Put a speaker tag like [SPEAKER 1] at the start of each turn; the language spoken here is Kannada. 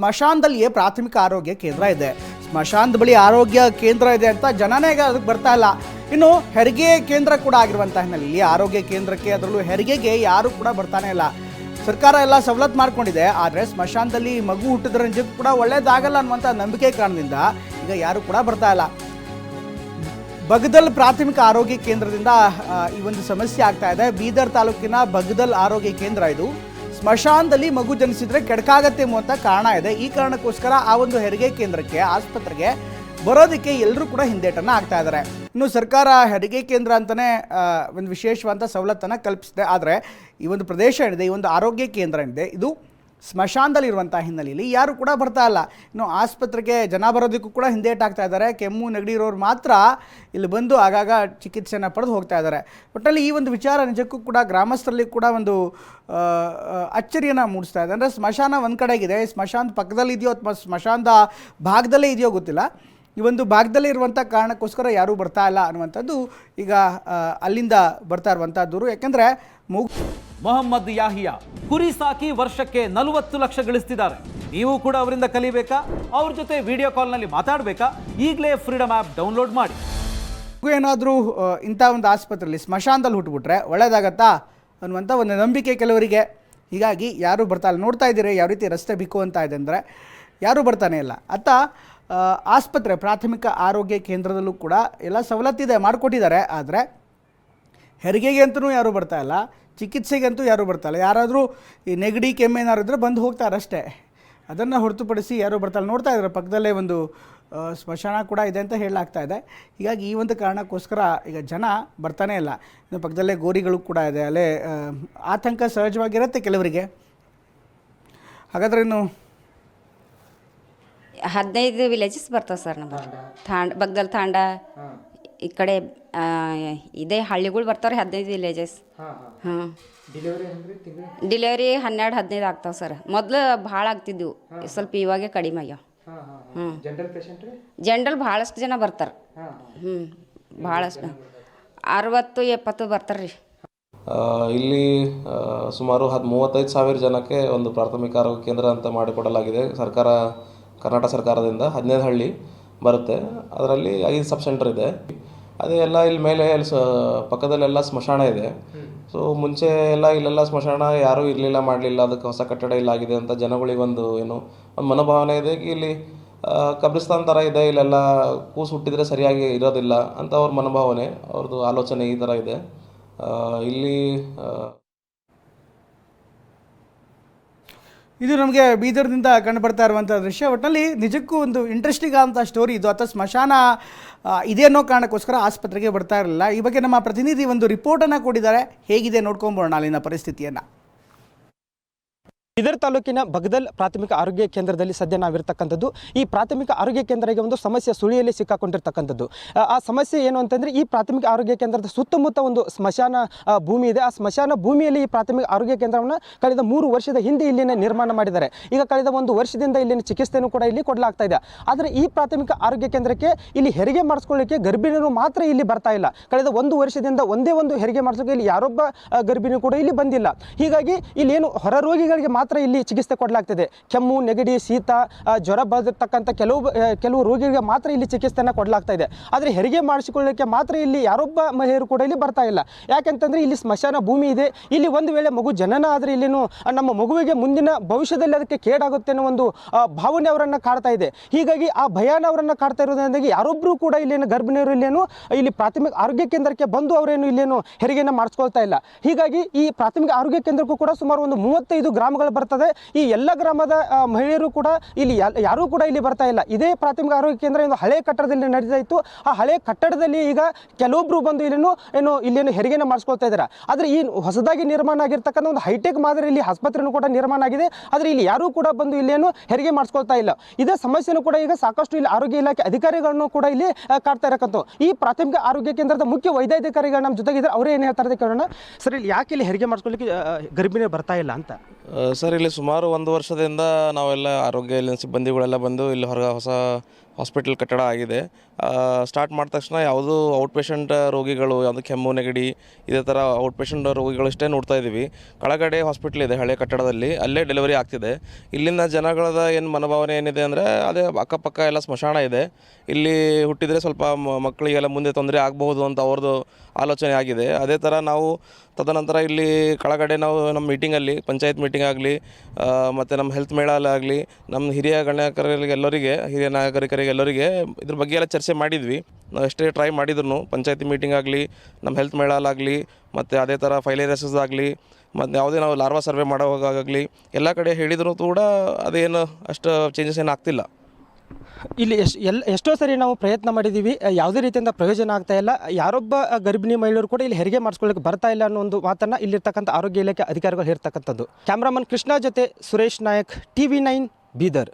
[SPEAKER 1] ಸ್ಮಶಾನದಲ್ಲಿಯೇ ಪ್ರಾಥಮಿಕ ಆರೋಗ್ಯ ಕೇಂದ್ರ ಇದೆ. ಸ್ಮಶಾನದ ಬಳಿ ಆರೋಗ್ಯ ಕೇಂದ್ರ ಇದೆ ಅಂತ ಜನನೇ ಅದಕ್ಕೆ ಬರ್ತಾ ಇಲ್ಲ. ಇನ್ನು ಹೆರಿಗೆ ಕೇಂದ್ರ ಕೂಡ ಆಗಿರುವಂಥ ಹಿನ್ನೆಲೆಯಲ್ಲಿ ಆರೋಗ್ಯ ಕೇಂದ್ರಕ್ಕೆ ಅದರಲ್ಲೂ ಹೆರಿಗೆಗೆ ಯಾರು ಕೂಡ ಬರ್ತಾನೆ ಇಲ್ಲ. ಸರ್ಕಾರ ಎಲ್ಲ ಸವಲತ್ತು ಮಾಡ್ಕೊಂಡಿದೆ, ಆದರೆ ಸ್ಮಶಾನದಲ್ಲಿ ಮಗು ಹುಟ್ಟಿದ್ರ ನಿಜಕ್ಕೂ ಕೂಡ ಒಳ್ಳೇದಾಗಲ್ಲ ಅನ್ನುವಂಥ ನಂಬಿಕೆ ಕಾರಣದಿಂದ ಈಗ ಯಾರು ಕೂಡ ಬರ್ತಾ ಇಲ್ಲ. ಬಗದಲ್ ಪ್ರಾಥಮಿಕ ಆರೋಗ್ಯ ಕೇಂದ್ರದಿಂದ ಈ ಒಂದು ಸಮಸ್ಯೆ ಆಗ್ತಾ ಇದೆ. ಬೀದರ್ ತಾಲೂಕಿನ ಬಗದಲ್ ಆರೋಗ್ಯ ಕೇಂದ್ರ ಇದು. ಸ್ಮಶಾನದಲ್ಲಿ ಮಗು ಜನಿಸಿದ್ರೆ ಕೆಡಕಾಗತ್ತೆ ಅಂತ ಕಾರಣ ಇದೆ. ಈ ಕಾರಣಕ್ಕೋಸ್ಕರ ಆ ಒಂದು ಹೆರಿಗೆ ಕೇಂದ್ರಕ್ಕೆ, ಆಸ್ಪತ್ರೆಗೆ ಬರೋದಕ್ಕೆ ಎಲ್ಲರೂ ಕೂಡ ಹಿಂದೇಟನ್ನು ಆಗ್ತಾ ಇದ್ದಾರೆ ಇನ್ನು ಸರ್ಕಾರ ಹೆರಿಗೆ ಕೇಂದ್ರ ಅಂತಲೇ ಒಂದು ವಿಶೇಷವಾದ ಸವಲತ್ತನ್ನು ಕಲ್ಪಿಸಿದೆ. ಆದರೆ ಈ ಒಂದು ಪ್ರದೇಶ ಏನಿದೆ, ಈ ಒಂದು ಆರೋಗ್ಯ ಕೇಂದ್ರ ಏನಿದೆ, ಇದು ಸ್ಮಶಾನದಲ್ಲಿರುವಂಥ ಹಿನ್ನೆಲೆಯಲ್ಲಿ ಯಾರು ಕೂಡ ಬರ್ತಾ ಇಲ್ಲ. ಇನ್ನು ಆಸ್ಪತ್ರೆಗೆ ಜನ ಬರೋದಕ್ಕೂ ಕೂಡ ಹಿಂದೇಟಾಗ್ತಾ ಇದ್ದಾರೆ. ಕೆಮ್ಮು, ನೆಗಡಿ ಇರೋರು ಮಾತ್ರ ಇಲ್ಲಿ ಬಂದು ಆಗಾಗ ಚಿಕಿತ್ಸೆಯನ್ನು ಪಡೆದು ಹೋಗ್ತಾ ಇದ್ದಾರೆ. ಒಟ್ಟಲ್ಲಿ ಈ ಒಂದು ವಿಚಾರ ನಿಜಕ್ಕೂ ಕೂಡ ಗ್ರಾಮಸ್ಥರಲ್ಲಿ ಕೂಡ ಒಂದು ಅಚ್ಚರಿಯನ್ನು ಮೂಡಿಸ್ತಾ ಇದೆ. ಅಂದರೆ ಸ್ಮಶಾನ ಒಂದು ಕಡೆಗಿದೆ. ಸ್ಮಶಾನದ ಪಕ್ಕದಲ್ಲಿ ಇದೆಯೋ ಅಥವಾ ಸ್ಮಶಾನದ ಭಾಗದಲ್ಲೇ ಇದೆಯೋ ಗೊತ್ತಿಲ್ಲ. ಈ ಒಂದು ಭಾಗದಲ್ಲೇ ಇರುವಂಥ ಕಾರಣಕ್ಕೋಸ್ಕರ ಯಾರೂ ಬರ್ತಾ ಇಲ್ಲ ಅನ್ನುವಂಥದ್ದು ಈಗ ಅಲ್ಲಿಂದ ಬರ್ತಾ ಇರುವಂಥ ದೂರು ಯಾಕೆಂದರೆ ಮೂಗು
[SPEAKER 2] ಮೊಹಮ್ಮದ್ ಯಾಹಿಯಾ ಕುರಿ ಸಾಕಿ ವರ್ಷಕ್ಕೆ ನಲವತ್ತು ಲಕ್ಷ ಗಳಿಸ್ತಿದ್ದಾರೆ. ನೀವು ಕೂಡ ಅವರಿಂದ ಕಲಿಬೇಕಾ? ಅವ್ರ ಜೊತೆ ವಿಡಿಯೋ ಕಾಲ್ನಲ್ಲಿ ಮಾತಾಡಬೇಕಾ? ಈಗಲೇ ಫ್ರೀಡಮ್ ಆ್ಯಪ್ ಡೌನ್ಲೋಡ್ ಮಾಡಿ.
[SPEAKER 1] ಏನಾದರೂ ಇಂಥ ಒಂದು ಆಸ್ಪತ್ರೆಯಲ್ಲಿ ಸ್ಮಶಾನದಲ್ಲಿ ಹುಟ್ಟುಬಿಟ್ರೆ ಒಳ್ಳೇದಾಗತ್ತಾ ಅನ್ನುವಂಥ ಒಂದು ನಂಬಿಕೆ ಕೆಲವರಿಗೆ. ಹೀಗಾಗಿ ಯಾರೂ ಬರ್ತಾ ಇಲ್ಲ, ನೋಡ್ತಾ ಇದ್ದೀರಿ, ಯಾವ ರೀತಿ ರಸ್ತೆ ಬಿಕ್ಕು ಅಂತ ಇದೆ ಅಂದರೆ ಯಾರೂ ಬರ್ತಾನೆ ಇಲ್ಲ. ಅತ್ತ ಆಸ್ಪತ್ರೆ ಪ್ರಾಥಮಿಕ ಆರೋಗ್ಯ ಕೇಂದ್ರದಲ್ಲೂ ಕೂಡ ಎಲ್ಲ ಸವಲತ್ತಿದೆ ಮಾಡಿಕೊಟ್ಟಿದ್ದಾರೆ. ಆದರೆ, ಹೆರಿಗೆಗೆ ಅಂತಲೂ ಯಾರೂ ಬರ್ತಾ ಇಲ್ಲ. ಚಿಕಿತ್ಸೆಗಂತೂ ಯಾರೂ ಬರ್ತಾ ಇಲ್ಲ. ಯಾರಾದರೂ ಈ ನೆಗಡಿ ಕೆಮ್ಮೇನಾರು ಇದ್ದರೆ ಬಂದು ಹೋಗ್ತಾರೆ ಅಷ್ಟೇ. ಅದನ್ನು ಹೊರತುಪಡಿಸಿ ಯಾರೂ ಬರ್ತಲ್ಲ ನೋಡ್ತಾ ಇದ್ದಾರೆ ಪಕ್ಕದಲ್ಲೇ ಒಂದು ಸ್ಮಶಾನ ಕೂಡ ಇದೆ ಅಂತ ಹೇಳಲಾಗ್ತಾ ಇದೆ. ಹೀಗಾಗಿ ಈ ಒಂದು ಕಾರಣಕ್ಕೋಸ್ಕರ ಈಗ ಜನ ಬರ್ತಾನೆ ಇಲ್ಲ. ಇನ್ನು ಪಕ್ಕದಲ್ಲೇ ಗೋರಿಗಳು ಕೂಡ ಇದೆ. ಅಲ್ಲೇ ಆತಂಕ ಸಹಜವಾಗಿರುತ್ತೆ ಕೆಲವರಿಗೆ. ಹಾಗಾದ್ರೆ ಇನ್ನು
[SPEAKER 3] ಹದಿನೈದು ವಿಲೇಜಸ್ ಬರ್ತಾವೆ ಸರ್ ನಮ್ಮ ತಾಂಡ ಬಗ್ದಲ್ ತಾಂಡ. ಈ ಕಡೆ ಇದೇ ಹಳ್ಳಿಗಳು ಬರ್ತಾರೆ ಹದಿನೈದು ವಿಲೇಜಸ್ ಹಾಂ ಡಿಲಿವರಿ ಹನ್ನೆರಡು ಹದಿನೈದು ಆಗ್ತಾವೆ ಸರ್. ಮೊದಲು ಭಾಳ ಆಗ್ತಿದ್ವು. ಸ್ವಲ್ಪ ಇವಾಗೆ ಕಡಿಮೆ ಆಗ್ಯಾವ. ಹ್ಞೂ ಜನರಲ್ ಭಾಳಷ್ಟು ಜನ ಬರ್ತಾರೆ. ಹ್ಞೂ ಭಾಳಷ್ಟು. ಅರವತ್ತು ಎಪ್ಪತ್ತು ಬರ್ತಾರೆ ರೀ
[SPEAKER 4] ಇಲ್ಲಿ ಸುಮಾರು ಹದ್ ಮೂವತ್ತೈದು ಸಾವಿರ ಜನಕ್ಕೆ ಒಂದು ಪ್ರಾಥಮಿಕ ಆರೋಗ್ಯ ಕೇಂದ್ರ ಅಂತ ಮಾಡಿಕೊಡಲಾಗಿದೆ. ಸರ್ಕಾರ ಕರ್ನಾಟಕ ಸರ್ಕಾರದಿಂದ ಹದಿನೈದು ಹಳ್ಳಿ. ಬರುತ್ತೆ. ಅದರಲ್ಲಿ ಐದು ಸಬ್ ಸೆಂಟರ್ ಇದೆ. ಅದೇ ಎಲ್ಲ ಇಲ್ಲಿ ಮೇಲೆ ಅಲ್ಲಿ ಸ ಪಕ್ಕದಲ್ಲೆಲ್ಲ ಸ್ಮಶಾನ ಇದೆ. ಸೊ ಮುಂಚೆ ಎಲ್ಲ ಇಲ್ಲೆಲ್ಲ ಸ್ಮಶಾನ ಯಾರೂ ಇರಲಿಲ್ಲ ಮಾಡಲಿಲ್ಲ. ಅದಕ್ಕೆ ಹೊಸ ಕಟ್ಟಡ ಇಲ್ಲಾಗಿದೆ ಅಂತ ಅಂತ ಜನಗಳಿಗೊಂದು ಏನು ಒಂದು ಮನೋಭಾವನೆ ಇದೆ ಕಿ ಇಲ್ಲಿ ಕಬ್ರಿಸ್ತಾನ್ ಥರ ಇದೆ. ಇಲ್ಲೆಲ್ಲ ಕೂಸು ಹುಟ್ಟಿದರೆ ಸರಿಯಾಗಿ ಇರೋದಿಲ್ಲ ಅಂತ ಅವ್ರ ಮನೋಭಾವನೆ ಅವ್ರದ್ದು ಆಲೋಚನೆ ಈ ಥರ ಇದೆ. ಇಲ್ಲಿ ಆ,
[SPEAKER 1] ಇದು ನಮಗೆ ಬೀದರ್ದಿಂದ ಕಂಡು ಬರ್ತಾ ಇರುವಂಥ ದೃಶ್ಯ. ಒಟ್ಟಿನಲ್ಲಿ ನಿಜಕ್ಕೂ ಒಂದು ಇಂಟ್ರೆಸ್ಟಿಂಗ್ ಆದಂಥ ಸ್ಟೋರಿ ಇದು. ಅಥವಾ ಸ್ಮಶಾನ ಇದೇನೋ ಕಾರಣಕ್ಕೋಸ್ಕರ ಆಸ್ಪತ್ರೆಗೆ ಬರ್ತಾ ಇರಲಿಲ್ಲ. ಈ ಬಗ್ಗೆ ನಮ್ಮ ಪ್ರತಿನಿಧಿ ಒಂದು ರಿಪೋರ್ಟನ್ನು ಕೊಟ್ಟಿದ್ದಾರೆ. ಹೇಗಿದೆ ನೋಡ್ಕೊಂಬೋಣ ಅಲ್ಲಿನ ಪರಿಸ್ಥಿತಿಯನ್ನು.
[SPEAKER 5] ಬೀದರ್ ತಾಲೂಕಿನ ಬಗದಲ್ ಪ್ರಾಥಮಿಕ ಆರೋಗ್ಯ ಕೇಂದ್ರದಲ್ಲಿ ಸದ್ಯ ನಾವಿರ್ತಕ್ಕಂಥದ್ದು. ಈ ಪ್ರಾಥಮಿಕ ಆರೋಗ್ಯ ಕೇಂದ್ರಕ್ಕೆ ಒಂದು ಸಮಸ್ಯೆ ಸುಳಿಯಲ್ಲಿ ಸಿಕ್ಕಾಕೊಂಡಿರ್ತಕ್ಕಂಥದ್ದು. ಆ- ಸಮಸ್ಯೆ ಏನು ಅಂತಂದರೆ ಈ ಪ್ರಾಥಮಿಕ ಆರೋಗ್ಯ ಕೇಂದ್ರದ ಸುತ್ತಮುತ್ತ ಒಂದು ಸ್ಮಶಾನ ಭೂಮಿ ಇದೆ. ಆ ಸ್ಮಶಾನ ಭೂಮಿಯಲ್ಲಿ ಈ ಪ್ರಾಥಮಿಕ ಆರೋಗ್ಯ ಕೇಂದ್ರವನ್ನು ಕಳೆದ ಮೂರು ವರ್ಷದ ಹಿಂದೆ ಇಲ್ಲಿನ ನಿರ್ಮಾಣ ಮಾಡಿದ್ದಾರೆ. ಈಗ ಕಳೆದ ಒಂದು ವರ್ಷದಿಂದ ಇಲ್ಲಿನ ಚಿಕಿತ್ಸೆಯನ್ನು ಕೂಡ ಇಲ್ಲಿ ಕೊಡಲಾಗ್ತಾ ಇದೆ. ಆದರೆ ಈ ಪ್ರಾಥಮಿಕ ಆರೋಗ್ಯ ಕೇಂದ್ರಕ್ಕೆ ಇಲ್ಲಿ ಹೆರಿಗೆ ಮಾಡಿಸ್ಕೊಳ್ಳಿಕ್ಕೆ ಗರ್ಭಿಣಿಯರು ಮಾತ್ರ ಇಲ್ಲಿ ಬರ್ತಾ ಇಲ್ಲ. ಕಳೆದ ಒಂದು ವರ್ಷದಿಂದ ಒಂದೇ ಒಂದು ಹೆರಿಗೆ ಮಾಡಿಸೋಕೆ ಇಲ್ಲಿ ಯಾರೊಬ್ಬ ಗರ್ಭಿಣಿ ಕೂಡ ಇಲ್ಲಿ ಬಂದಿಲ್ಲ. ಹೀಗಾಗಿ ಇಲ್ಲಿ ಏನು ಹೊರ ರೋಗಿಗಳಿಗೆ ಮಾತ್ರ ಇಲ್ಲಿ ಚಿಕಿತ್ಸೆ ಕೊಡಲಾಗ್ತಿದೆ. ಕೆಮ್ಮು, ನೆಗಡಿ, ಶೀತ ಜ್ವರ ಬಂದಿರತಕ್ಕಂಥ ಕೆಲವು ಕೆಲವು ರೋಗಿಗಳಿಗೆ ಮಾತ್ರ ಇಲ್ಲಿ ಚಿಕಿತ್ಸೆಯನ್ನು ಕೊಡಲಾಗ್ತಾ ಇದೆ. ಆದರೆ ಹೆರಿಗೆ ಮಾಡಿಸಿಕೊಳ್ಳಲಿಕ್ಕೆ ಮಾತ್ರ ಇಲ್ಲಿ ಯಾರೊಬ್ಬ ಮಹಿಳೆಯರು ಕೂಡ ಇಲ್ಲಿ ಬರ್ತಾ ಇಲ್ಲ. ಯಾಕೆಂತಂದರೆ ಇಲ್ಲಿ ಸ್ಮಶಾನ ಭೂಮಿ ಇದೆ. ಇಲ್ಲಿ ಒಂದು ವೇಳೆ ಮಗು ಜನನ ಆದರೆ ಇಲ್ಲಿನೂ ನಮ್ಮ ಮಗುವಿಗೆ ಮುಂದಿನ ಭವಿಷ್ಯದಲ್ಲಿ ಅದಕ್ಕೆ ಕೇಡಾಗುತ್ತೆ ಅನ್ನೋ ಒಂದು ಭಾವನೆ ಅವರನ್ನು ಕಾಡ್ತಾ ಇದೆ. ಹೀಗಾಗಿ ಆ ಭಯಾನ ಅವರನ್ನು ಕಾಡ್ತಾ ಇರೋದ್ರಿಂದಾಗಿ ಯಾರೊಬ್ಬರೂ ಕೂಡ ಇಲ್ಲಿನ ಗರ್ಭಿಣಿಯರು ಇಲ್ಲೇನು, ಇಲ್ಲಿ ಪ್ರಾಥಮಿಕ ಆರೋಗ್ಯ ಕೇಂದ್ರಕ್ಕೆ ಬಂದು ಅವರೇನು ಇಲ್ಲೇನು ಹೆರಿಗೆಯನ್ನು ಮಾಡಿಸ್ಕೊಳ್ತಾ ಇಲ್ಲ. ಹೀಗಾಗಿ ಈ ಪ್ರಾಥಮಿಕ ಆರೋಗ್ಯ ಕೇಂದ್ರಕ್ಕೂ ಕೂಡ ಸುಮಾರು ಒಂದು ಮೂವತ್ತೈದು ಗ್ರಾಮಗಳು ಬರ್ತದೆ. ಈ ಎಲ್ಲ ಗ್ರಾಮದ ಮಹಿಳೆಯರು ಕೂಡ ಇಲ್ಲಿ ಯಾರೂ ಕೂಡ ಇಲ್ಲಿ ಬರ್ತಾ ಇಲ್ಲ. ಇದೇ ಪ್ರಾಥಮಿಕ ಆರೋಗ್ಯ ಕೇಂದ್ರ ಒಂದು ಹಳೆ ಕಟ್ಟಡದಲ್ಲಿ ನಡೀತಾ ಇತ್ತು. ಆ ಹಳೆ ಕಟ್ಟಡದಲ್ಲಿ ಈಗ ಕೆಲವೊಬ್ರು ಬಂದು ಇಲ್ಲೇನು ಏನು ಇಲ್ಲೇನು ಹೆರಿಗೆನ ಮಾಡಿಸ್ಕೊಳ್ತಾ ಇದ್ದಾರೆ. ಆದರೆ ಈ ಹೊಸದಾಗಿ ನಿರ್ಮಾಣ ಆಗಿರ್ತಕ್ಕಂಥ ಒಂದು ಹೈಟೆಕ್ ಮಾದರಿಯಲ್ಲಿ ಆಸ್ಪತ್ರೆನೂ ಕೂಡ ನಿರ್ಮಾಣ ಆಗಿದೆ. ಆದರೆ ಇಲ್ಲಿ ಯಾರೂ ಕೂಡ ಬಂದು ಇಲ್ಲೇನು ಹೆರಿಗೆ ಮಾಡಿಸ್ಕೊಳ್ತಾ ಇಲ್ಲ. ಇದೇ ಸಮಸ್ಯೆನೂ ಕೂಡ ಈಗ ಸಾಕಷ್ಟು ಇಲ್ಲಿ ಆರೋಗ್ಯ ಇಲಾಖೆ ಅಧಿಕಾರಿಗಳನ್ನು ಕೂಡ ಇಲ್ಲಿ ಕಾಡ್ತಾ ಇರಕ್ಕಂಥ ಈ ಪ್ರಾಥಮಿಕ ಆರೋಗ್ಯ ಕೇಂದ್ರದ ಮುಖ್ಯ ವೈದ್ಯಾಧಿಕಾರಿಗಳು ನಮ್ಮ ಜೊತೆಗಿದ್ದಾರೆ. ಅವರೇ ಏನು ಹೇಳ್ತಾರೆ ಕೇಳೋಣ. ಸರ್ ಇಲ್ಲಿ ಯಾಕೆ ಇಲ್ಲಿ ಹೆರಿಗೆ ಮಾಡಿಸ್ಕೊಳ್ಳಿಕ್ಕೆ ಗರ್ಭಿಣಿ ಬರ್ತಾ ಇಲ್ಲ ಅಂತ?
[SPEAKER 4] ಆ, ಸರ್ ಇಲ್ಲಿ ಸುಮಾರು ಒಂದು ವರ್ಷದಿಂದ ನಾವೆಲ್ಲ ಆರೋಗ್ಯ ಇಲ್ಲಿನ ಸಿಬ್ಬಂದಿಗಳೆಲ್ಲ ಬಂದು ಇಲ್ಲಿ ಹೊರಗೆ ಹೊಸ ಹಾಸ್ಪಿಟಲ್ ಕಟ್ಟಡ ಆಗಿದೆ. ಸ್ಟಾರ್ಟ್ ಮಾಡಿದ ತಕ್ಷಣ ಯಾವುದೂ ಔಟ್ ಪೇಷಂಟ್ ರೋಗಿಗಳು, ಯಾವುದು ಕೆಮ್ಮು, ನೆಗಡಿ, ಇದೇ ಥರ ಔಟ್ ಪೇಷಂಟ್ ರೋಗಿಗಳಷ್ಟೇ ನೋಡ್ತಾ ಇದ್ದೀವಿ. ಕೆಳಗಡೆ ಹಾಸ್ಪಿಟ್ಲ್ ಇದೆ ಹಳೆ ಕಟ್ಟಡದಲ್ಲಿ, ಅಲ್ಲೇ ಡೆಲಿವರಿ ಆಗ್ತಿದೆ. ಇಲ್ಲಿನ ಜನಗಳದ ಏನು ಮನೋಭಾವನೆ ಏನಿದೆ ಅಂದರೆ, ಅದೇ ಅಕ್ಕಪಕ್ಕ ಎಲ್ಲ ಸ್ಮಶಾನ ಇದೆ. ಇಲ್ಲಿ ಹುಟ್ಟಿದರೆ ಸ್ವಲ್ಪ ಮಕ್ಕಳಿಗೆಲ್ಲ ಮುಂದೆ ತೊಂದರೆ ಆಗಬಹುದು ಅಂತ ಅವ್ರದ್ದು ಆಲೋಚನೆ ಆಗಿದೆ. ಅದೇ ಥರ ನಾವು ತದನಂತರ ಇಲ್ಲಿ ಕೆಳಗಡೆ ನಾವು ನಮ್ಮ ಮೀಟಿಂಗಲ್ಲಿ ಪಂಚಾಯತ್ ಮೀಟಿಂಗ್ ಆಗಲಿ ಮತ್ತು ನಮ್ಮ ಹೆಲ್ತ್ ಮೇಳಲ್ಲಾಗಲಿ ನಮ್ಮ ಹಿರಿಯ ಗಣ್ಯಕರಿಗೆ ಎಲ್ಲರಿಗೆ ಹಿರಿಯ ನಾಗರಿಕರಿಗೆ ಎಲ್ಲರಿಗೆ ಇದ್ರ ಬಗ್ಗೆ ಎಲ್ಲ ಚರ್ಚೆ ಮಾಡಿದ್ವಿ. ನಾವು ಎಷ್ಟೇ ಟ್ರೈ ಮಾಡಿದ್ರು ಪಂಚಾಯತಿ ಮೀಟಿಂಗ್ ಆಗಲಿ ನಮ್ಮ ಹೆಲ್ತ್ ಮೇಳಲ್ಲಾಗಲಿ ಮತ್ತು ಅದೇ ಥರ ಆಗಲಿ, ಮತ್ತು ಯಾವುದೇ ನಾವು ಲಾರ್ವಾ ಸರ್ವೆ ಮಾಡೋವಾಗಲಿ ಎಲ್ಲ ಕಡೆ ಹೇಳಿದ್ರು ಕೂಡ ಅದೇನು ಅಷ್ಟು ಚೇಂಜಸ್ ಏನು ಆಗ್ತಿಲ್ಲ.
[SPEAKER 5] ಇಲ್ಲಿ ಎಷ್ಟು ಎಲ್ಲ ಎಷ್ಟೋ ಸರಿ ನಾವು ಪ್ರಯತ್ನ ಮಾಡಿದ್ದೀವಿ ಯಾವುದೇ ರೀತಿಯಿಂದ ಪ್ರಯೋಜನ ಆಗ್ತಾ ಇಲ್ಲ. ಯಾರೊಬ್ಬ ಗರ್ಭಿಣಿ ಮಹಿಳೆಯರು ಕೂಡ ಇಲ್ಲಿ ಹೆರಿಗೆ ಮಾಡಿಸ್ಕೊಳ್ಳೋಕೆ ಬರ್ತಾ ಇಲ್ಲ ಅನ್ನೋ ಒಂದು ಮಾತನ್ನು ಇಲ್ಲಿರ್ತಕ್ಕಂಥ ಆರೋಗ್ಯ ಇಲಾಖೆ ಅಧಿಕಾರಿಗಳು ಹೇಳ್ತಕ್ಕಂಥದ್ದು. ಕ್ಯಾಮ್ರಾಮನ್ ಕೃಷ್ಣ ಜೊತೆ Suresh Nayak T V nine Bidar.